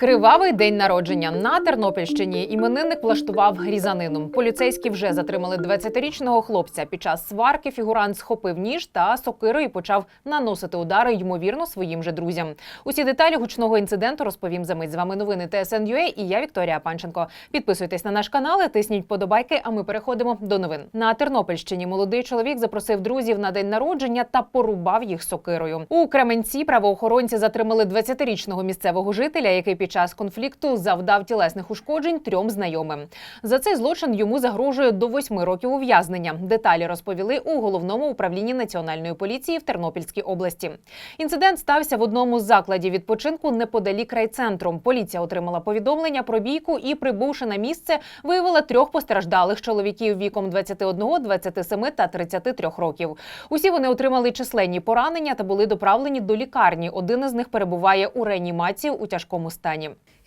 Кривавий день народження на Тернопільщині іменинник влаштував різанину. Поліцейські вже затримали 20-річного хлопця. Під час сварки фігурант схопив ніж та сокирою і почав наносити удари, ймовірно, своїм же друзям. Усі деталі гучного інциденту розповім за мить. З вами новини ТСН.UA і я Вікторія Панченко. Підписуйтесь на наш канал, тисніть подобайки. А ми переходимо до новин. На Тернопільщині молодий чоловік запросив друзів на день народження та порубав їх сокирою. У Кременці правоохоронці затримали 20-річного місцевого жителя, який під час конфлікту завдав тілесних ушкоджень трьом знайомим. За цей злочин йому загрожує до восьми років ув'язнення. Деталі розповіли у головному управлінні національної поліції в Тернопільській області. Інцидент стався в одному з закладів відпочинку неподалік райцентру. Поліція отримала повідомлення про бійку і, прибувши на місце, виявила трьох постраждалих чоловіків віком 21, 27 та 33 років. Усі вони отримали численні поранення та були доправлені до лікарні. Один із них перебуває у реанімації у тяжкому стані.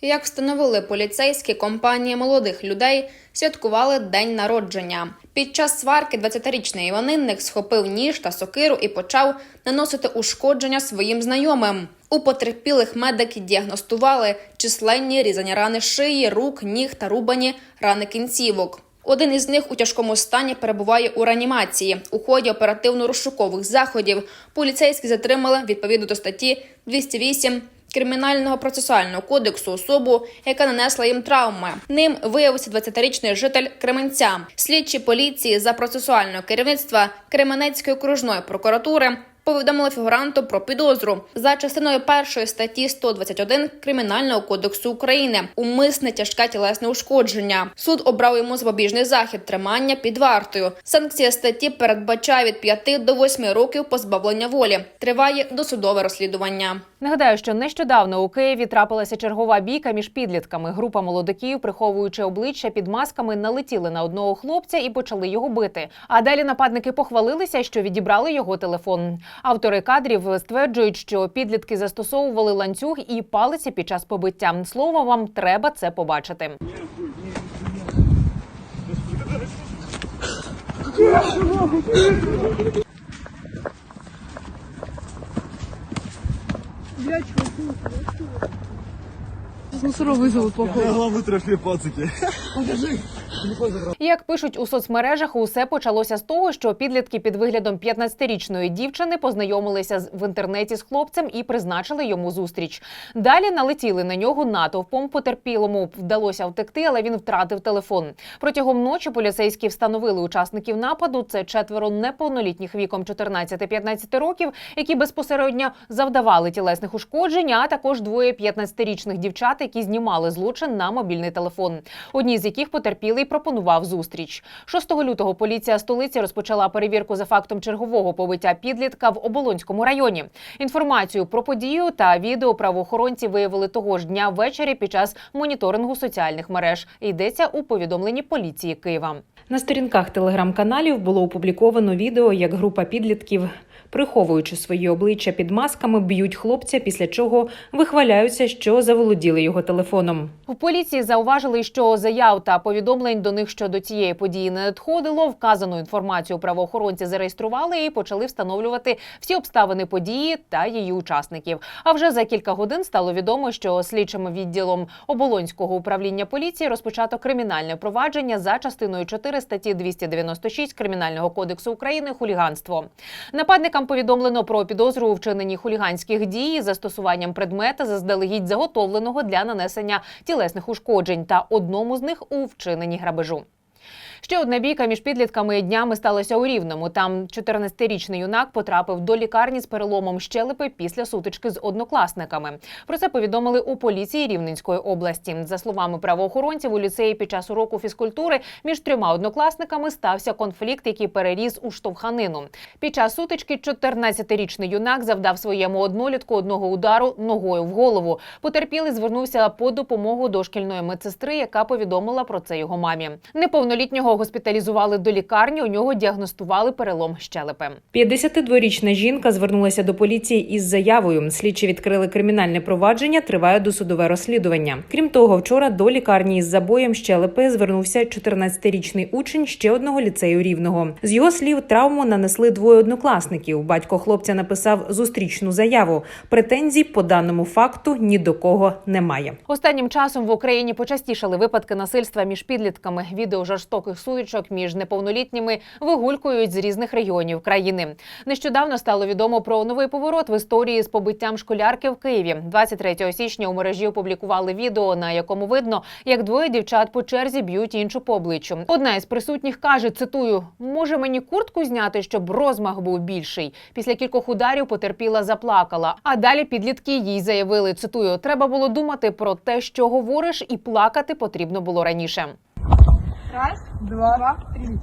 Як встановили поліцейські, компанія молодих людей святкували день народження. Під час сварки 20-річний іменинник схопив ніж та сокиру і почав наносити ушкодження своїм знайомим. У потерпілих медики діагностували численні різані рани шиї, рук, ніг та рубані рани кінцівок. Один із них у тяжкому стані перебуває у реанімації. У ході оперативно-розшукових заходів поліцейські затримали відповідно до статті 208 Кримінального процесуального кодексу особу, яка нанесла їм травми. Ним виявився 20-річний житель Кременця. Слідчі поліції за процесуального керівництва Кременецької окружної прокуратури повідомили фігуранту про підозру за частиною першої статті 121 Кримінального кодексу України умисне тяжке тілесне ушкодження. Суд обрав йому запобіжний захід тримання під вартою. Санкція статті передбачає від 5 до 8 років позбавлення волі. Триває досудове розслідування. Нагадаю, що нещодавно у Києві трапилася чергова бійка між підлітками. Група молодиків, приховуючи обличчя під масками, налетіли на одного хлопця і почали його бити. А далі нападники похвалилися, що відібрали його телефон. Автори кадрів стверджують, що підлітки застосовували ланцюг і палиці під час побиття. Слово вам треба це побачити. Мусоров вызовут, Я походу. главный трофей пацики. Як пишуть у соцмережах, усе почалося з того, що підлітки під виглядом 15-річної дівчини познайомилися в інтернеті з хлопцем і призначили йому зустріч. Далі налетіли на нього натовпом. Потерпілому вдалося втекти, але він втратив телефон. Протягом ночі поліцейські встановили учасників нападу. Це четверо неповнолітніх віком 14-15 років, які безпосередньо завдавали тілесних ушкоджень, а також двоє 15-річних дівчат, які знімали злочин на мобільний телефон. Одні з яких потерпілий пропонував зустріч. 6 лютого поліція столиці розпочала перевірку за фактом чергового побиття підлітка в Оболонському районі. Інформацію про подію та відео правоохоронці виявили того ж дня ввечері під час моніторингу соціальних мереж. Йдеться у повідомленні поліції Києва. На сторінках телеграм-каналів було опубліковано відео, як група підлітків. Приховуючи свої обличчя під масками, б'ють хлопця, після чого вихваляються, що заволоділи його телефоном. У поліції зауважили, що заяв та повідомлень до них щодо цієї події не надходило. Вказану інформацію правоохоронці зареєстрували і почали встановлювати всі обставини події та її учасників. А вже за кілька годин стало відомо, що слідчим відділом оболонського управління поліції розпочато кримінальне провадження за частиною 4 статті 296 кримінального кодексу України хуліганство. Нападникам повідомлено про підозру у вчиненні хуліганських дій застосуванням предмета заздалегідь заготовленого для нанесення тілесних ушкоджень та одному з них у вчиненні грабежу. Ще одна бійка між підлітками і днями сталася у Рівному. Там 14-річний юнак потрапив до лікарні з переломом щелепи після сутички з однокласниками. Про це повідомили у поліції Рівненської області. За словами правоохоронців, у ліцеї під час уроку фізкультури між трьома однокласниками стався конфлікт, який переріс у штовханину. Під час сутички 14-річний юнак завдав своєму однолітку одного удару ногою в голову. Потерпілий звернувся по допомогу до шкільної медсестри, яка повідомила про це його мамі. Неповнолітнього Його госпіталізували до лікарні. У нього діагностували перелом щелепи. 52-річна жінка звернулася до поліції із заявою. Слідчі відкрили кримінальне провадження. Триває досудове розслідування. Крім того, вчора до лікарні із забоєм щелепи звернувся 14-річний учень ще одного ліцею рівного. З його слів, травму нанесли двоє однокласників. Батько хлопця написав зустрічну заяву. Претензій по даному факту ні до кого немає. Останнім часом в Україні почастішали випадки насильства між підлітками. Відео жорстоких сутичок між неповнолітніми вигулькують з різних регіонів країни. Нещодавно стало відомо про новий поворот в історії з побиттям школярки в Києві. 23 січня у мережі опублікували відео, на якому видно, як двоє дівчат по черзі б'ють іншу по обличчю. Одна із присутніх каже: цитую: може мені куртку зняти, щоб розмах був більший. Після кількох ударів потерпіла, заплакала. А далі підлітки їй заявили: цитую: треба було думати про те, що говориш, і плакати потрібно було раніше. Раз, два, два три.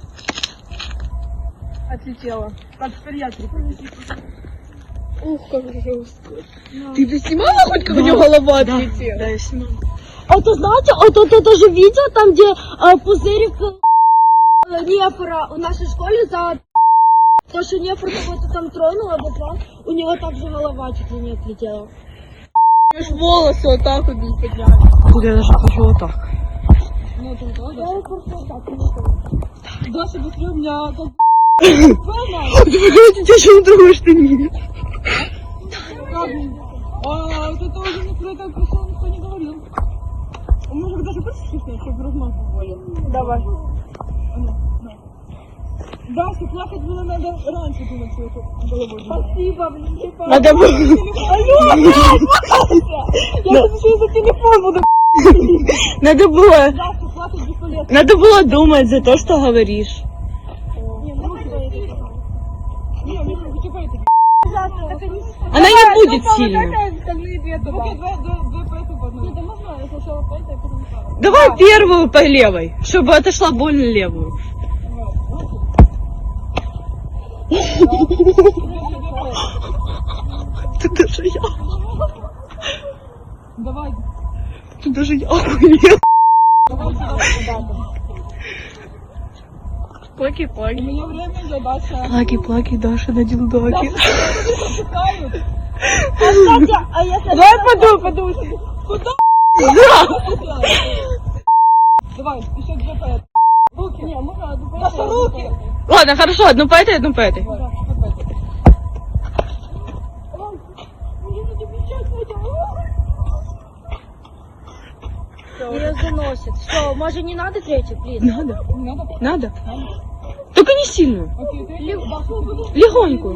Отлетела. Как в педиатре. Ух, как жестко. Ты бы снимала хоть, как у него голова отлетела? Да, я снимала. А то знаете, вот это тоже видео, там, где э, пузырик Днепра в нашей школе за то, что Днепр кого-то там тронул, обозвал, у него также голова чуть ли не отлетела. Волосы вот так вот не подняли. Я даже хочу вот так. Ну, там тоже. Я просто вот так не. Даша, быстрее у меня как... Погодите, тебя еще на другой штане. А, вот это уже никто так пришел, никто не говорил. А может даже послушать, чтобы размах был. Давай. Даша, плакать было надо раньше, думать, что это головой. Спасибо, блин, типа. Надо было... Я тут еще за телефон буду Надо было. Надо было думать за то, что говоришь. Она не будет сильной. Давай первую по левой, чтобы отошла боль левую. Тут даже я. Тут даже я охуела. Плаки-плаки. У меня время задача. Плаки-плаки, Даша на дилдаке. Давай подумай, подумай. Куда? Давай, еще где-то. Руки. Не, мы рады. Руки. Ладно, хорошо, одну по этой, одну по этой. Что, может не надо третью, блин? Надо, Надо? надо. Только не сильно, Легонько.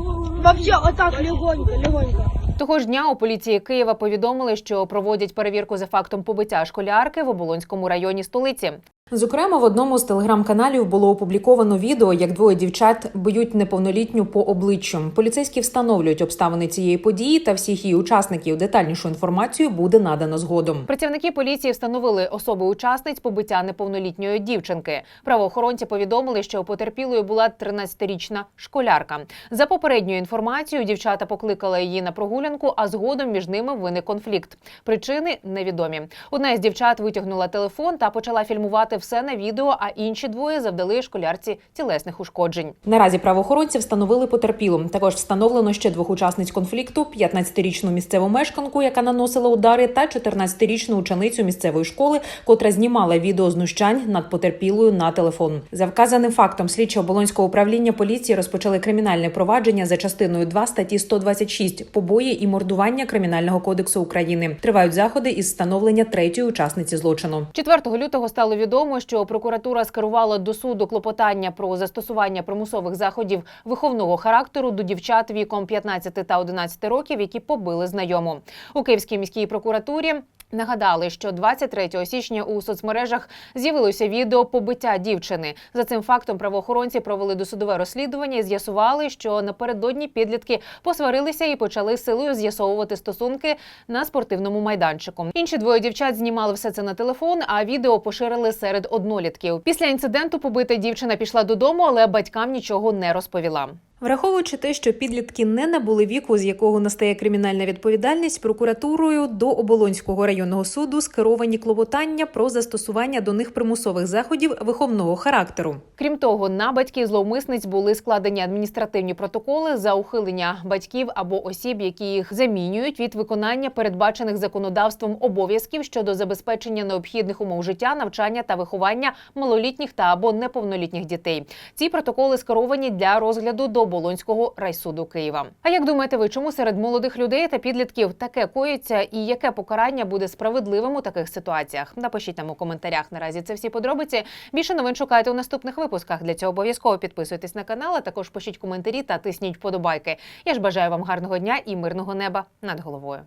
Вообще, вот так, легонько, легонько. Того ж дня у поліції Києва повідомили, що проводять перевірку за фактом побиття школярки в Оболонському районі столиці. Зокрема, в одному з телеграм-каналів було опубліковано відео, як двоє дівчат б'ють неповнолітню по обличчю. Поліцейські встановлюють обставини цієї події та всіх її учасників. Детальнішу інформацію буде надано згодом. Працівники поліції встановили особи учасниць побиття неповнолітньої дівчинки. Правоохоронці повідомили, що потерпілою була 13-річна школярка. За попередньою інформацією, дівчата покликали її на прогулянку, а згодом між ними виник конфлікт. Причини невідомі. Одна із дівчат витягнула телефон та почала фільмувати все на відео, а інші двоє завдали школярці тілесних ушкоджень. Наразі правоохоронці встановили потерпілу. Також встановлено ще двох учасниць конфлікту: 15-річну місцеву мешканку, яка наносила удари, та 14-річну ученицю місцевої школи, котра знімала відео знущань над потерпілою на телефон. За вказаним фактом слідчі оболонського управління поліції розпочали кримінальне провадження за частиною 2 статті 126 побої і мордування кримінального кодексу України. Тривають заходи із встановлення третьої учасниці злочину. 4 лютого стало відомо, що прокуратура скерувала до суду клопотання про застосування примусових заходів виховного характеру до дівчат віком 15 та 11 років, які побили знайому у Київській міській прокуратурі. Нагадали, що 23 січня у соцмережах з'явилося відео побиття дівчини. За цим фактом правоохоронці провели досудове розслідування і з'ясували, що напередодні підлітки посварилися і почали силою з'ясовувати стосунки на спортивному майданчику. Інші двоє дівчат знімали все це на телефон, а відео поширили серед однолітків. Після інциденту побита дівчина пішла додому, але батькам нічого не розповіла. Враховуючи те, що підлітки не набули віку, з якого настає кримінальна відповідальність, прокуратурою до Оболонського районного суду скеровані клопотання про застосування до них примусових заходів виховного характеру. Крім того, на батьків зловмисниць були складені адміністративні протоколи за ухилення батьків або осіб, які їх замінюють від виконання передбачених законодавством обов'язків щодо забезпечення необхідних умов життя, навчання та виховання малолітніх та або неповнолітніх дітей. Ці протоколи скеровані для розгляду до Болонського райсуду Києва. А як думаєте ви, чому серед молодих людей та підлітків таке коїться, і яке покарання буде справедливим у таких ситуаціях? Напишіть нам у коментарях. Наразі це всі подробиці. Більше новин шукайте у наступних випусках. Для цього обов'язково підписуйтесь на канал, а також пишіть коментарі та тисніть вподобайки. Я ж бажаю вам гарного дня і мирного неба над головою.